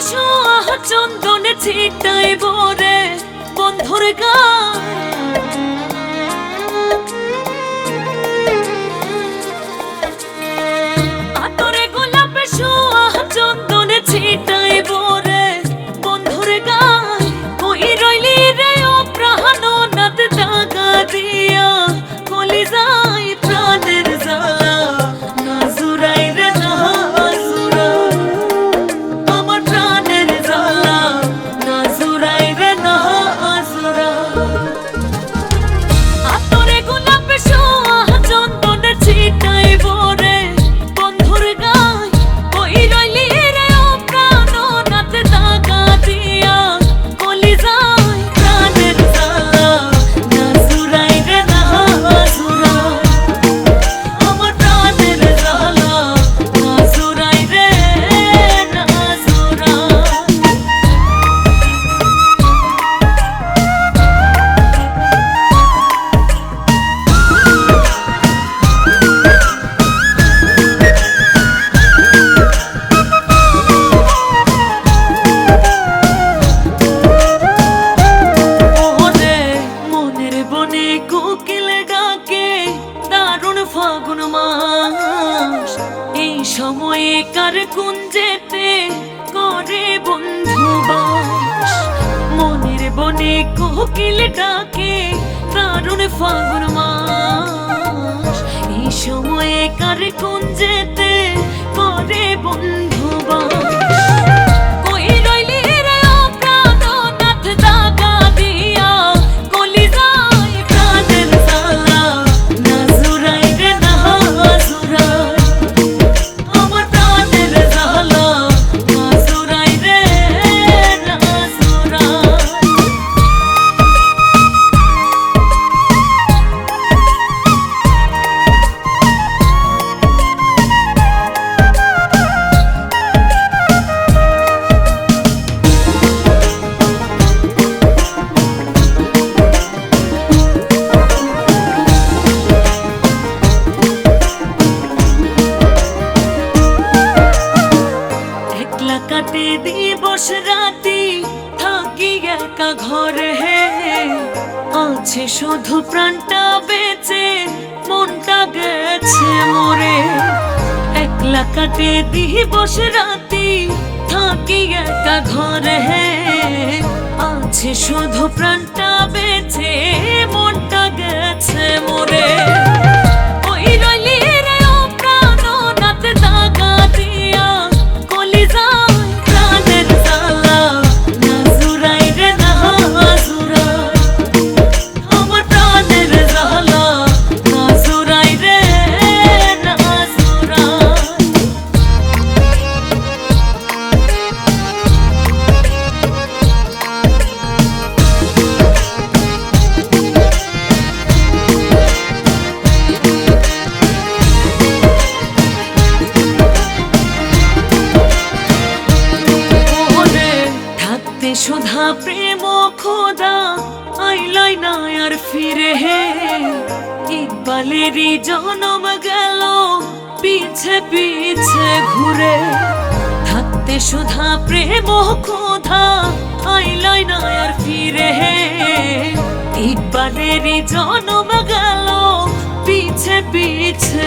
সোয়া চন্দনে ছিটাই বরে বন্ধুর গান। ফাগুন মাস। এই সময়ে কার কুঞ্জেতে করে বন্ধু বাস? মনের বনে কোকিল ডাকে কারণ ফাগুন মাস। এই সময়ে কার কুঞ্জেতে করে বন্ধু বাস? কাটে দিবস রাতি, থাকি একা ঘরে। হে আছে শুধু প্রাণটা বেঁচে, মনটা গেছে মরে। একলা কাটে দিবস রাতি, থাকি একা ঘরে। হে আছে শুধু প্রাণটা থাকতে সুধা প্রেম খোদা আইলাই না আর ফিরে হে। ইকবালেরই জনম গেল, পিছে পিছে ঘুরে। থাকতে সুধা প্রেম খোদা আইলাই না আর ফিরে হে। ইকবালেরই জনম গেল, পিছে পিছে